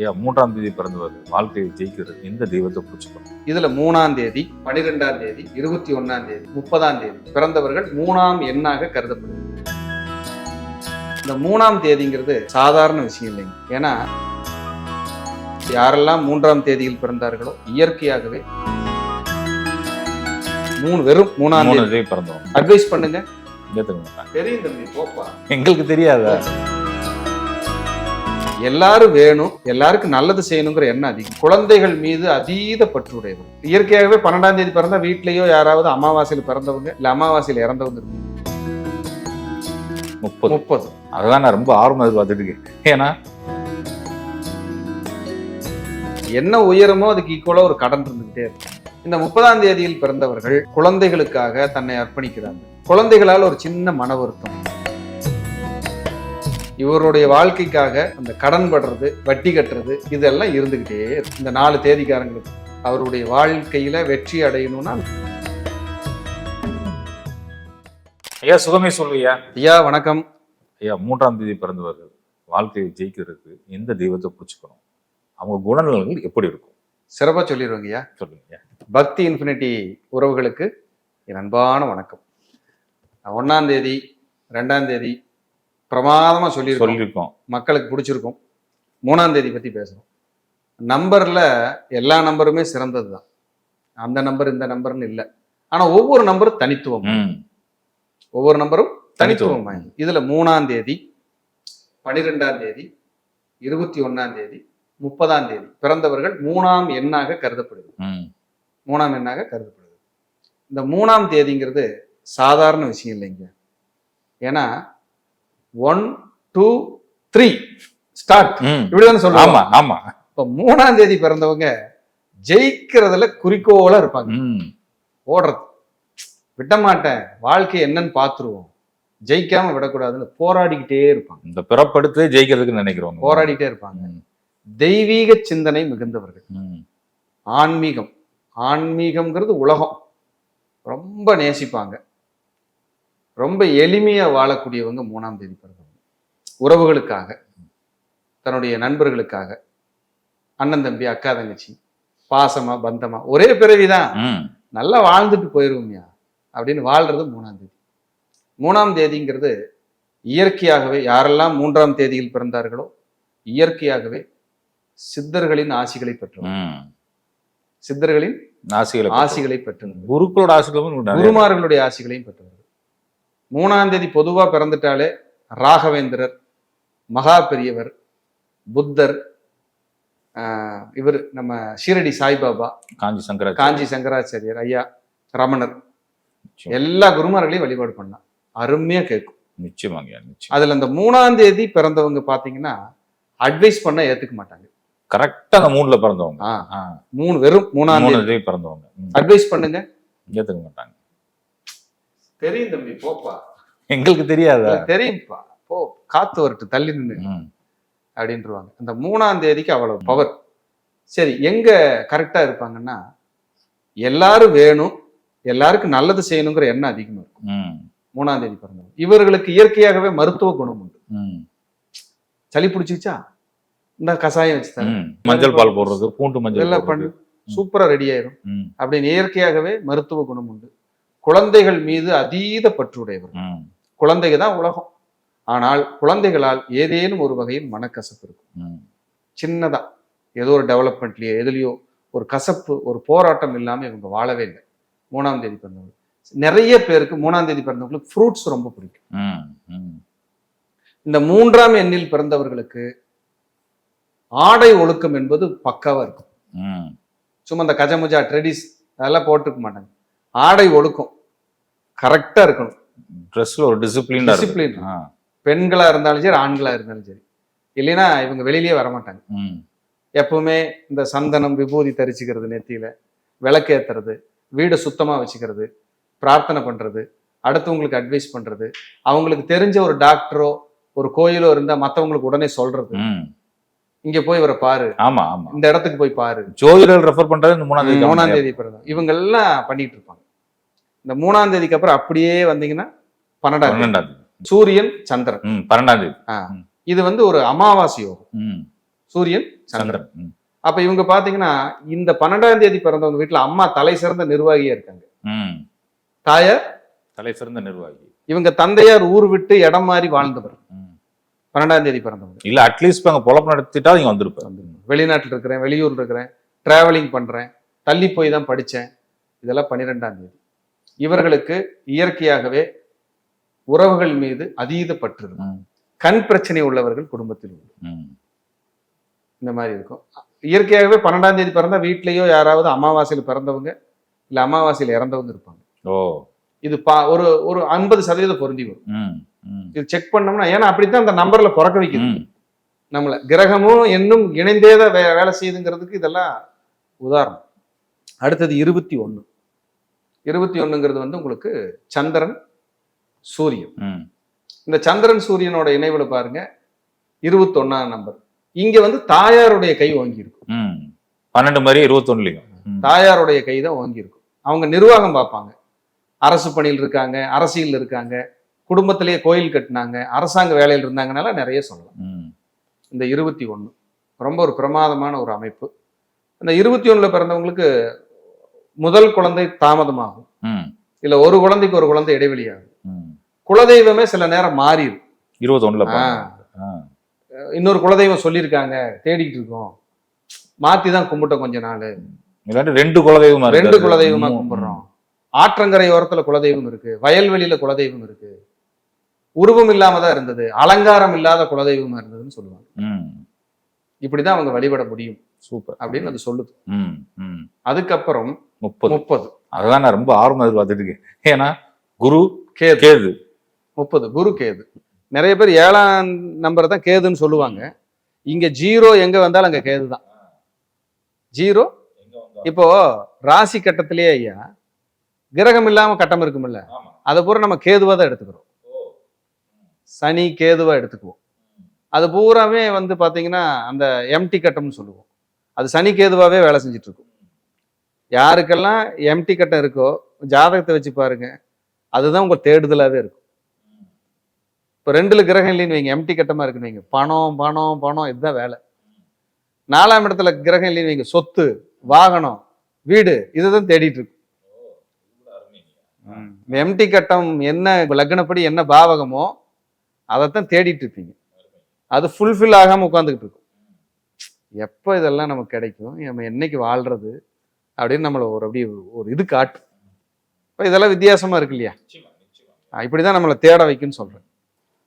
ஐயா மூன்றாம் தேதி பிறந்தவர் வாழ்க்கையை ஜெயிக்கிறது எந்த தெய்வத்தை பிடிச்சிக்கணும் இதுல மூணாம் தேதி பனிரெண்டாம் தேதி இருபத்தி ஒன்னாம் தேதி முப்பதாம் தேதி பிறந்தவர்கள் மூணாம் எண்ணாக கருதப்படுது இந்த மூணாம் தேதிங்கிறது சாதாரண விஷயம் இல்லைங்க. ஏன்னா யாரெல்லாம் மூன்றாம் தேதியில் பிறந்தார்களோ இயற்கையாகவே மூணு வெறும் மூணாம் மூணு தேதி. பிறந்தவங்க. அட்வைஸ் பண்ணுங்க. தெரியும் தம்பி போப்பா. எங்களுக்கு தெரியாதா? எல்லாரும் வேணும் எல்லாருக்கும் நல்லது செய்யணுங்கிற எண்ணம் அதிகம். குழந்தைகள் மீது அதீத பற்றுடையவர் இயற்கையாகவே பன்னெண்டாம் தேதி பிறந்தா வீட்லயோ யாராவது அமாவாசையில் பிறந்தவங்க இல்ல அமாவாசையில் இறந்தவங்க இருப்பாங்க. முப்பது. முப்பது. அதுதான் நான் ரொம்ப ஆர்வம் எதிர்பார்த்துட்டு இருக்கேன். ஏன்னா என்ன உயரமோ அதுக்கு ஈக்குவலா ஒரு கடன் இருந்துகிட்டே இருக்கும். இந்த முப்பதாம் தேதியில் பிறந்தவர்கள் குழந்தைகளுக்காக தன்னை அர்ப்பணிக்கிறாங்க. குழந்தைகளால் ஒரு சின்ன மன வருத்தம் இவருடைய வாழ்க்கைக்காக அந்த கடன் படுறது வட்டி கட்டுறது இதெல்லாம் இருந்துகிட்டே இருக்கும் இந்த நாலு தேதிக்காரங்களுக்கு அவருடைய வாழ்க்கையில வெற்றி அடையணும்னா ஐயா சுகமே சொல்லுயா ஐயா வணக்கம். ஐயா மூன்றாம் தேதி பிறந்தவர் வாழ்க்கையை ஜெயிக்கிறதுக்கு எந்த தெய்வத்தை பிடிச்சிக்கணும்? அவங்க குணநலன்கள் எப்படி இருக்கும்? சிறப்பா சொல்லிடுவாங்க ஐயா. சொல்லுங்க. பக்தி இன்ஃபினிட்டி உறவுகளுக்கு என் அன்பான வணக்கம். ஒன்னாம் தேதி ரெண்டாம் தேதி பிரமாதமா சொல்லியிருக்கோம். சொல்லியிருக்கோம். மக்களுக்கு பிடிச்சிருக்கும். மூணாம் தேதி பத்தி பேசுறோம். நம்பர்ல எல்லா நம்பருமே சிறந்தது தான் அந்த நம்பர் இந்த நம்பர்னு இல்லை. ஆனா ஒவ்வொரு நம்பரும் தனித்துவம். ஒவ்வொரு நம்பரும் தனித்துவம். வாய்ந்தது. இதுல மூணாம் தேதி பனிரெண்டாம் தேதி இருபத்தி ஒன்னாம் தேதி முப்பதாம் தேதி பிறந்தவர்கள் மூணாம் எண்ணாக கருதப்படுது மூணாம் எண்ணாக கருதப்படுது இந்த மூணாம் தேதிங்கிறது சாதாரண விஷயம் இல்லைங்க. ஏன்னா ஒன் டூ த்ரீ ஸ்டார்ட் இப்படிதானே சொல்லுவாங்க ஆமா ஆமா. இப்ப மூணாம் தேதி பிறந்தவங்க ஜெயிக்கிறதுல குறிக்கோளா இருப்பாங்க. ஓடுறது. விட மாட்டேன். வாழ்க்கை என்னன்னு பார்த்துருவோம். ஜெயிக்காம விடக்கூடாதுன்னு போராடிக்கிட்டே இருப்பாங்க. இந்த பிறப்படுத்து ஜெயிக்கிறதுக்கு நினைக்கிறவங்க போராடிட்டே இருப்பாங்க. தெய்வீக சிந்தனை மிகுந்தவர்கள். ஆன்மீகம். ஆன்மீகம்ங்கிறது உலகம். ரொம்ப நேசிப்பாங்க. ரொம்ப எளிமையா வாழக்கூடியவங்க மூணாம் தேதி பிறந்தவங்க. உறவுகளுக்காக தன்னுடைய நண்பர்களுக்காக அண்ணன் தம்பி அக்கா தங்கச்சி பாசமா பந்தமா ஒரே பிறவிதான். நல்லா வாழ்ந்துட்டு போயிருவோம்யா அப்படின்னு வாழ்றது மூணாம் தேதி. மூணாம் தேதிங்கிறது இயற்கையாகவே யாரெல்லாம் மூன்றாம் தேதியில் பிறந்தார்களோ இயற்கையாகவே சித்தர்களின் ஆசிகளை பெற்றவர். ம். சித்தர்களின் ஆசிகளை ஆசிகளை பெற்றவர். குருக்களோட ஆசிகளும் குருமார்களுடைய ஆசிகளையும் பெற்றவர். மூணாம் தேதி பொதுவா பிறந்துட்டாலே ராகவேந்திரர் மகா பெரியவர் புத்தர் இவர் நம்ம ஷீரடி சாய்பாபா காஞ்சி சங்கர காஞ்சி சங்கராச்சாரியர் ஐயா ரமணர். எல்லா குருமார்களையும் வழிபாடு பண்ணலாம் அருமையா கேட்கும். நிச்சயமாங்க நிச்சயம். அதுல அந்த மூணாம் தேதி பிறந்தவங்க பாத்தீங்கன்னா அட்வைஸ் பண்ண ஏத்துக்க மாட்டாங்க. கரெக்டா அந்த மூணுல பிறந்தவங்க. மூணு வெறும் மூணாம் மூணு தேதி. பிறந்தவங்க. அட்வைஸ் பண்ணுங்க. ஏத்துக்க மாட்டாங்க. தெரியும் தம்பி போப்பா. எங்களுக்கு தெரியாதா? தெரியும்ப்பா போ காத்து வரட்டு தள்ளி நின்று ம், அப்படின்ட்டுருவாங்க அந்த மூணாம் தேதிக்கு அவ்வளவு பவர் சரி எங்க கரெக்டா இருப்பாங்கன்னா எல்லாரும் வேணும் எல்லாருக்கும் நல்லது செய்யணுங்கிற எண்ணம் அதிகமா இருக்கும். மூணாம் தேதி பிறந்தவங்க. இவர்களுக்கு இயற்கையாகவே மருத்துவ குணம் உண்டு. சளி பிடிச்சிச்சா இந்த கஷாயம் வச்சு தரேன். ம். மஞ்சள் பால் போடுறது பூண்டு மஞ்சள் போடுறது. பண்ணு. சூப்பரா ரெடி ஆயிரும். அப்படின்னு இயற்கையாகவே மருத்துவ குணம் உண்டு. குழந்தைகள் மீது அதீத பற்றுடையவர் குழந்தைங்க தான் உலகம். ஆனால் குழந்தைகளால் ஏதேனும் ஒரு வகையில் மனக்கசப்பு இருக்கும். சின்னதா ஏதோ ஒரு டெவலப்மெண்ட்லயோ எதுலயோ ஒரு கசப்பு ஒரு போராட்டம் இல்லாம இவங்க வாழவே இல்லை. மூணாம் தேதி பிறந்தவங்க. நிறைய பேருக்கு மூணாம் தேதி பிறந்தவங்களுக்கு ஃப்ரூட்ஸ் ரொம்ப பிடிக்கும். இந்த மூன்றாம் எண்ணில் பிறந்தவர்களுக்கு ஆடை ஒழுக்கம் என்பது பக்காவா இருக்கும். சும்மா இந்த கஜமுஜா ட்ரெடிஸ் அதெல்லாம் போட்டுக்க மாட்டாங்க. ஆடை ஒழுக்கம். கரெக்டா இருக்கணும். ட்ரெஸ்ல ஒரு டிசிப்ளினா ஆ, பெண்களா இருந்தாலும் சரி ஆண்களா இருந்தாலும் சரி. இல்லைன்னா இவங்க வெளியிலேயே வர மாட்டாங்க ம், எப்பவுமே இந்த சந்தனம் விபூதி தரிச்சுக்கிறது நெத்தியில விளக்கேத்துறது வீடை சுத்தமா வச்சுக்கிறது பிரார்த்தனை பண்றது அடுத்தவங்களுக்கு அட்வைஸ் பண்றது அவங்களுக்கு தெரிஞ்ச ஒரு டாக்டரோ ஒரு கோயிலோ இருந்தா மத்தவங்களுக்கு உடனே சொல்றது. இங்க போய் இவரை பாரு. ஆமா ஆமா. இந்த இடத்துக்கு போய் பாரு. ஜோதிடர் ரெஃபர் பண்றது மூணாம் தேதி மூணாம் தேதி பிறந்தவங்க. இவங்க எல்லாம் பண்ணிட்டு இருப்பாங்க. இந்த மூணாம் தேதிக்கு அப்புறம் அப்படியே வந்தீங்கன்னா பன்னெண்டாம் தேதி. பன்னெண்டாம் தேதி. சூரியன் சந்திரன். பன்னெண்டாம் தேதி. இது வந்து ஒரு அமாவாசை யோகம். சூரியன் சந்திரன். அப்ப இவங்க பாத்தீங்கன்னா இந்த பன்னெண்டாம் தேதி பிறந்தவங்க வீட்டுல அம்மா தலை சிறந்த நிர்வாகியா இருக்காங்க. தாயார் தலை சிறந்த நிர்வாகி. இவங்க தந்தையார் ஊர் விட்டு இடம் மாறி வாழ்ந்தவர். பன்னெண்டாம் தேதி பிறந்தவங்க. இல்ல அட்லீஸ்ட் அங்க பொழப்பு நடத்திட்டா நீங்க வந்திருப்பாரு. வெளிநாட்டில் இருக்கிறேன் வெளியூர்ல இருக்கிறேன் டிராவலிங் பண்றேன் தள்ளி போய் தான் படிச்சேன். இதெல்லாம் பன்னிரெண்டாம் தேதி. இவர்களுக்கு இயற்கையாகவே உறவுகள் மீது அதீத பற்று. கண் பிரச்சனை உள்ளவர்கள் குடும்பத்தில் உண்டு. இந்த மாதிரி இருக்கும். இயற்கையாகவே பன்னெண்டாம் தேதி பிறந்தா வீட்லயோ யாராவது அமாவாசையில் பிறந்தவங்க இல்ல அமாவாசையில் இறந்தவங்க இருப்பாங்க. ஓ. இது பா ஒரு ஒரு ஐம்பது சதவீதம் பொருந்தி வரும். இது செக் பண்ணோம்னா ஏன்னா அப்படித்தான் அந்த நம்பர்ல பிறக்க வைக்குது. நம்மள கிரகமும் இன்னும் இணைந்தே தான் வே வேலை செய்யுதுங்கிறதுக்கு இதெல்லாம் உதாரணம். அடுத்தது இருபத்தி ஒன்று இருபத்தி ஒண்ணுங்கிறது வந்து உங்களுக்கு சந்திரன் சூரியன். இந்த சந்திரன் சூரியனோட இணைவுல பாருங்க இருபத்தொன்னாம் நம்பர் இங்க வந்து தாயாருடைய கை ஓங்கி இருக்கும் ம். பன்னெண்டு மாதிரி இருபத்தொன்னுலயும். தாயாருடைய கை தான் ஓங்கி இருக்கும் அவங்க நிர்வாகம் பார்ப்பாங்க அரசு பணியில் இருக்காங்க அரசியல் இருக்காங்க குடும்பத்திலேயே கோயில் கட்டினாங்க அரசாங்க வேலையில் இருந்தாங்கனால நிறைய சொல்லலாம். இந்த இருபத்தி ஒன்று ரொம்ப ஒரு பிரமாதமான ஒரு அமைப்பு இந்த இருபத்தி ஒண்ணுல பிறந்தவங்களுக்கு முதல் குழந்தை தாமதமாகும். இல்ல ஒரு குழந்தைக்கு ஒரு குழந்தை இடைவெளியாகும் ம். குலதெய்வமே சில நேரம் மாறிடும். பாருங்க. ஆ. இன்னொரு குலதெய்வம் சொல்லியிருக்காங்க தேடிக்கிட்டு இருக்கோம் மாத்தி தான் கும்பிட்டோம் கொஞ்ச நாள் ரெண்டு குலதெய்வமா ரெண்டு. குலதெய்வமா. கும்பிடுறோம் ஆற்றங்கரை ஓரத்துல குலதெய்வம் இருக்கு வயல்வெளியில குலதெய்வம் இருக்கு உருவம் இல்லாம தான் இருந்தது அலங்காரம் இல்லாத குலதெய்வமா இருந்ததுன்னு சொல்லுவாங்க. இப்படிதான் அவங்க வழிபட முடியும் சூப்பர் அப்படின்னு அது சொல்லுது. அதுக்கப்புறம் முப்பது. முப்பது. அதுதான் நான் ரொம்ப ஆர்வம் எதிர்பார்த்துட்டு இருக்கேன். ஏன்னா குரு கேது. கேது. முப்பது. குரு கேது. நிறைய பேர் ஏழாம் நம்பர் தான் கேதுன்னு சொல்லுவாங்க. இங்க ஜீரோ எங்க வந்தாலும் அங்க கேது தான். ஜீரோ? இப்போ ராசி கட்டத்திலேயே ஐயா கிரகம் இல்லாம கட்டம் இருக்கும்ல ஆமா. அதை பூரா நம்ம கேதுவா தான் எடுத்துக்கிறோம். சனி கேதுவா எடுத்துக்குவோம். அது பூராமே வந்து பாத்தீங்கன்னா அந்த எம்டி கட்டம்னு சொல்லுவோம். அது சனி கேதுவாவே வேலை செஞ்சுட்டு இருக்கும். யாருக்கெல்லாம் எம்டி கட்டம் இருக்கோ ஜாதகத்தை வச்சு பாருங்க. அதுதான் உங்க தேடுதலாவே இருக்கும். இப்போ ரெண்டுல கிரகம் இல்லைன்னு வைங்க. எம்டி கட்டமா இருக்குன்னு வைங்க. பணம் பணம் பணம் இதுதான் வேலை. நாலாம் இடத்துல கிரகம் இல்லைன்னு வைங்க. சொத்து வாகனம் வீடு இதுதான் தேடிட்டு இருக்கு எம்டி கட்டம் என்ன லக்னப்படி என்ன பாவகமோ அதைத்தான் தேடிட்டு இருப்பீங்க. அது ஃபுல்ஃபில் ஆகாம உட்காந்துக்கிட்டு இருக்கும். எப்போ இதெல்லாம் நமக்கு கிடைக்கும்? நம்ம என்னைக்கு வாழ்றது? அப்படின்னு நம்மளை ஒரு அப்படி ஒரு இது காட்டும். இப்போ இதெல்லாம் வித்தியாசமா இருக்கு இல்லையா? ஆஹ் இப்படிதான் நம்மளை தேட வைக்குன்னு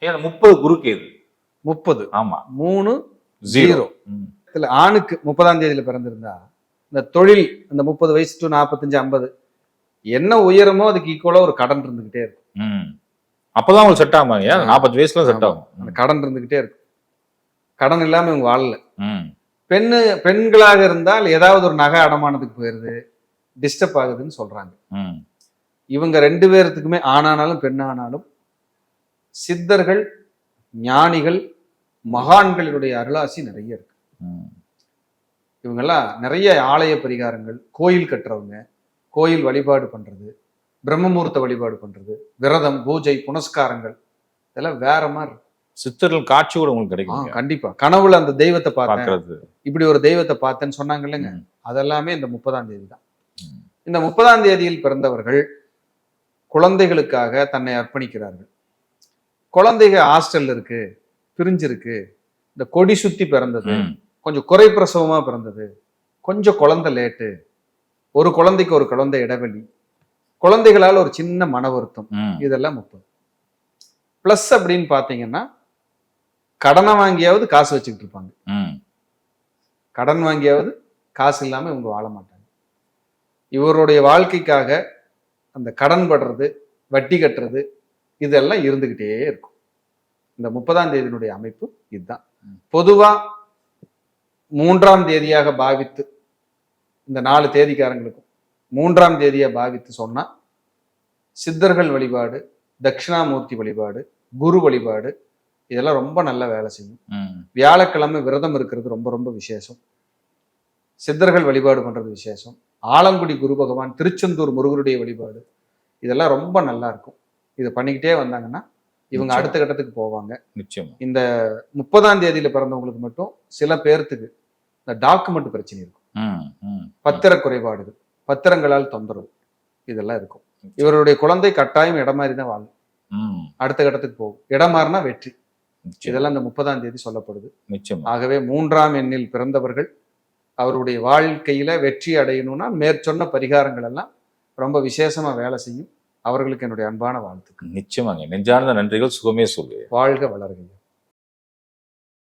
ஏன்னா முப்பது குரு கேது. முப்பது. ஆமா. மூணு ஜீரோ. இதுல ஆணுக்கு முப்பதாம் தேதியில பிறந்திருந்தா இந்த தொழில் அந்த முப்பது வயசு டு நாற்பத்தஞ்சு ஐம்பது என்ன உயரமோ அதுக்கு ஈக்குவலா ஒரு கடன் இருந்துகிட்டே இருக்கும். ம். அப்பதான் உங்களுக்கு செட் ஆகும் நாற்பது வயசுல செட். ஆகும். அந்த கடன் இருந்துகிட்டே இருக்கும். கடன் இல்லாம இவங்க வாழல. ம். பெண்ணு பெண்களாக இருந்தால் ஏதாவது ஒரு நகை அடமானத்துக்கு போயிருது டிஸ்டர்ப் ஆகுதுன்னு சொல்றாங்க. இவங்க ரெண்டு பேர்த்துக்குமே ஆணானாலும் பெண்ணானாலும் சித்தர்கள் ஞானிகள் மகான்களினுடைய அருளாசி நிறைய இருக்கு. இவங்கெல்லாம் நிறைய ஆலய பரிகாரங்கள் கோயில் கட்டுறவங்க கோயில் வழிபாடு பண்றது பிரம்மமுகூர்த்த வழிபாடு பண்றது விரதம் பூஜை புனஸ்காரங்கள் இதெல்லாம் வேற மாதிரி. சித்தர்கள் காட்சி கூட உங்களுக்கு கிடைக்கும் கண்டிப்பா. கனவுல அந்த தெய்வத்தை பார்த்தேன். பாக்குறது இப்படி ஒரு தெய்வத்தை பார்த்தேன்னு சொன்னாங்க இல்லைங்க. அதெல்லாமே இந்த முப்பதாம் தேதி தான். இந்த முப்பதாம் தேதியில் பிறந்தவர்கள் குழந்தைகளுக்காக தன்னை அர்ப்பணிக்கிறார்கள். குழந்தைங்க ஹாஸ்டல் இருக்கு பிரிஞ்சிருக்கு இந்த கொடி சுத்தி பிறந்தது. கொஞ்சம் குறை பிரசவமா பிறந்தது கொஞ்சம் குழந்தை லேட்டு ஒரு குழந்தைக்கு ஒரு குழந்தை இடைவெளி குழந்தைகளால் ஒரு சின்ன மன வருத்தம். இதெல்லாம் முப்பது. ப்ளஸ் அப்படின்னு பார்த்தீங்கன்னா கடனை வாங்கியாவது காசு வச்சுக்கிட்டு இருப்பாங்க. கடன் வாங்கியாவது காசு இல்லாம இவங்க வாழ மாட்டாங்க. இவருடைய வாழ்க்கைக்காக அந்த கடன் படுறது வட்டி கட்டுறது இதெல்லாம் இருந்துகிட்டே இருக்கும். இந்த முப்பதாம் தேதியினுடைய அமைப்பு இதுதான். பொதுவா மூன்றாம் தேதியாக பாவித்து இந்த நாலு தேதிக்காரங்களுக்கும் மூன்றாம் தேதியா பாவித்து சொன்னா சித்தர்கள் வழிபாடு தட்சிணாமூர்த்தி வழிபாடு குரு வழிபாடு இதெல்லாம் ரொம்ப நல்ல வேலை செய்யும். வியாழக்கிழமை விரதம் இருக்கிறது ரொம்ப ரொம்ப விசேஷம். சித்தர்கள் வழிபாடு பண்றது விசேஷம். ஆலங்குடி குரு பகவான் திருச்செந்தூர் முருகருடைய வழிபாடு. இதெல்லாம் ரொம்ப நல்லா இருக்கும். இதை பண்ணிக்கிட்டே வந்தாங்கன்னா இவங்க. அடுத்த கட்டத்துக்கு போவாங்க. நிச்சயமா. இந்த முப்பதாம் தேதியில பிறந்தவங்களுக்கு மட்டும் சில பேர்த்துக்கு இந்த டாக்குமெண்ட் பிரச்சனை இருக்கும். பத்திர குறைபாடுகள் பத்திரங்களால் தொந்தரவு இதெல்லாம் இருக்கும். இவருடைய குழந்தை கட்டாயம் இடம் மாதிரி தான் வாழும் அடுத்த கட்டத்துக்கு போகும். இடம் மாறினா வெற்றி. இதெல்லாம் இந்த முப்பதாம் தேதி சொல்லப்படுது. நிச்சயமா. ஆகவே மூன்றாம் எண்ணில் பிறந்தவர்கள் அவருடைய வாழ்க்கையில வெற்றி அடையணும்னா மேற்சொன்ன பரிகாரங்கள் எல்லாம் ரொம்ப விசேஷமா வேலை செய்யும். அவர்களுக்கு என்னுடைய அன்பான வாழ்த்துக்கள். நிச்சயமாங்க. நெஞ்சார்ந்த நன்றிகள். சுகமே சொல்லுவேன் வாழ்க வளர்க